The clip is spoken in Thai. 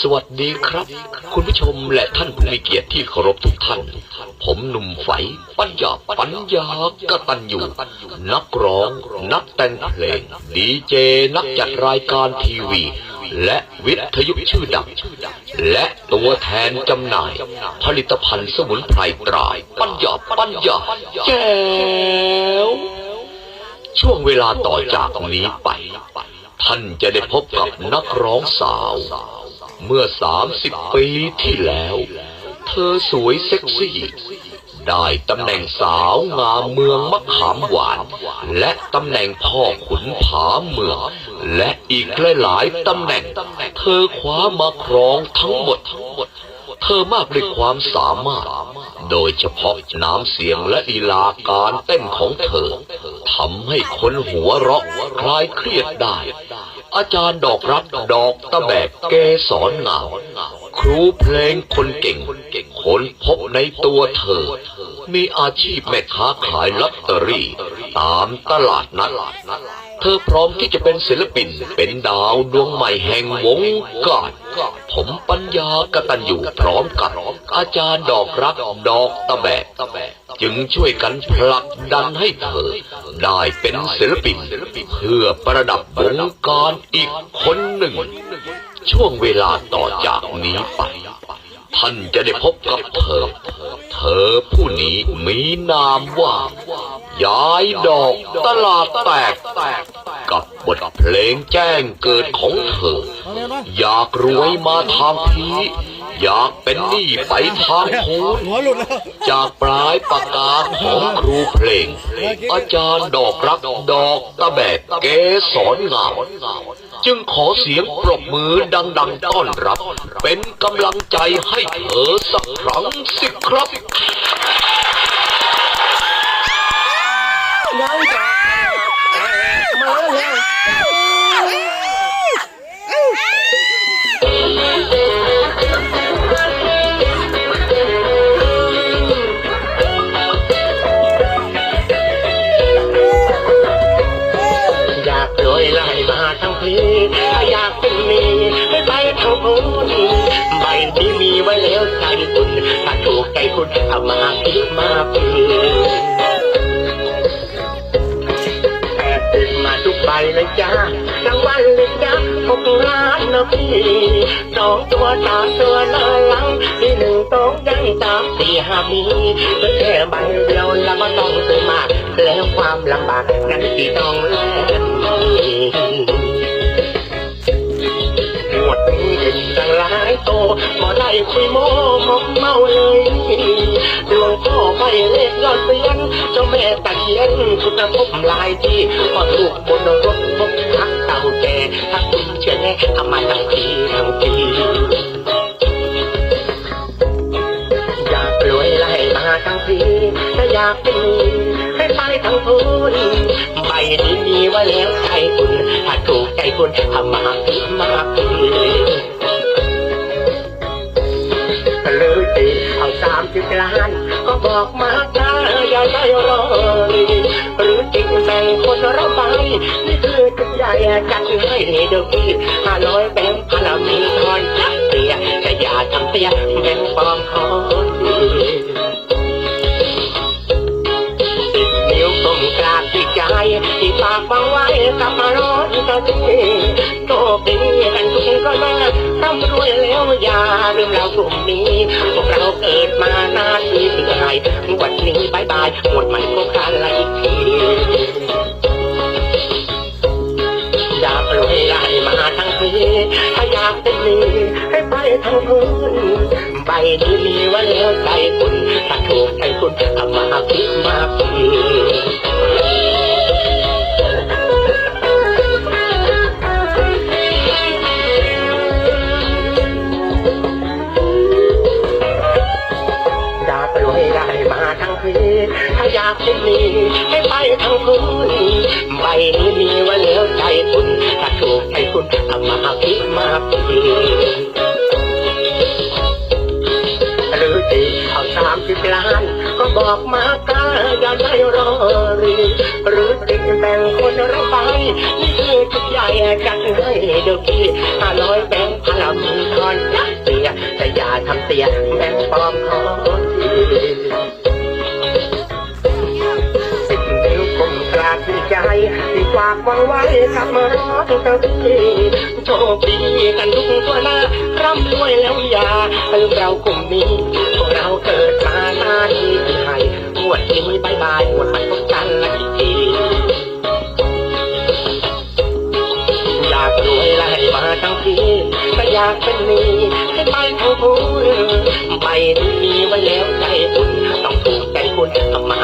สวัสดีครับ คุณผู้ชมและท่านผู้มีเกียรติที่เคารพทุกท่าน ผมหนุ่มไฝปัญญาปัญญากตันอยู่นักร้อง นักแต่งเพลง ดีเจนักจัดรายการทีวี และวิทยุชื่อดังและตัวแทนจำหน่าย ผลิตภัณฑ์สมุนไพรตราปัญญาปัญญาแจ๋วช่วงเวลาต่อจากนี้ไป ท่านจะได้พบกับนักร้องสาว เมื่อสามสิบปีที่แล้ว เธอสวยเซ็กซี่ ได้ตำแหน่งสาวงามเมืองมะขามหวาน และตำแหน่งพ่อขุนผาเมือง และอีกหลายๆตำแหน่ง เธอคว้ามาครองทั้งหมด เธอมากด้วยความสามารถ โดยเฉพาะน้ำเสียงและลีลาการเต้นของเธอทำให้คนหัวเราะคลายเครียดได้ อาจารย์ดอกรักดอกตะแบกเกสอนเงาครูเพลงคนเก่งคนพบในตัวเธอ มีอาชีพแม่ค้าขายลอตเตอรี่ ตามตลาดนัดเธอพร้อมที่จะเป็นศิลปิน เป็นดาวดวงใหม่แห่งวงการผมปัญญากตันอยู่พร้อมกับอาจารย์ดอกรักดอกตะแบกจึงช่วยกันผลักดันให้เธอ ได้เป็นศิลปิน เพื่อประดับวงการอีกคนหนึ่ง ช่วงเวลาต่อจากนี้ไปท่านจะได้พบกับเธอ เธอผู้นี้มีนามว่า ยายดอกตลาดแตก กับบทเพลงแจ้งเกิดของเธอ อยากรวยมาทางพีอยากเป็นหนี้ไปทางโูนจากปลายปากกาของครูเพลง อาจารย์ดอกรักดอกตะแบกเกสรงามจึงขอเสียงปรบมือดังๆต้อนรับ เป็นกำลังใจให้เธอสักครั้งสิครับากรวยไล่มาทั้งพีถ้าอยากเป็นมีให้ไปทั้งพ้นใบที่มีไว้แล้วใจคุณถ้าถูกใจคุณเอามาพิกมาพีแอบติดมาทุกใบเลยจ้ารางวัลเลยจ้าหกล้านนะพี่สองตัวสามตัวหน้าหลังที่หนึ่งสองยังสามสี่ห้ามีซื้อแค่ใบเดียวแล้วก็ต้องซื้อมา แล้วความลำบากนั้นที่ต้องแลกหมดนี้เป็นจังหลายโตบ่ได้คุยโม่มกเมาเลยหลวงพ่อไปเล็กยอดเสียนเจ้าแม่ตะเคียนคุณภพหลายที่พอถูกบนรถ ทั้งพูนใบนี้มีไว้แล้วใจคุณถ้าถูกใจคุณทำมาพิมาพีเลยตีเอาสามสิบล้านก็บอกมาถ้าอย่าได้รอหรือจริงแบ่งคนละใบนี่คือจุดใหญ่จัดให้เดี๋ยวพี่ห้าร้อยแบงค์พันละมีทอนจักเตียแต่อย่าทำเตียแบ่งปลอมคน ร้อนตะดีโชคดีกันทุกคนมาร่ำรวยแล้วอย่าลืมเรากลุ่มนี้พวกเราเกิดมาหน้านมีเสื่อไรวันนี้บายบายหมดใหม่ก็คาละอีกทีอยากรวยได้มาทั้งทีถ้าอยากเป็นนี้ให้ไปทั้งพื้นใบนี้มีไว้แล้วใจคุณถ้าถูกใจคุณเอามาพิมาพีอ อรีหรือติดแบ่งคนละใบนี่คือจุดใหญ่จัดให้เดี๋ยวพี่ห้าร้อยแบ่งค์พันละมีทอนสียแบ่งปลอมขอทีสิบนิ้วกุมกราบที่ใจที่ฝากวางไว้กับมารอเธอพี่โชคดีกันทุกตัวหน้าร่ำรวยแล้วอย่าลืมเรากลุ่มนี้ รวยไล่มาทั้งทีก็อยากเป็นมีให้ไปทั้งผู้ไปมีไว้แล้วใจคุณต้องถูกใจคุณมา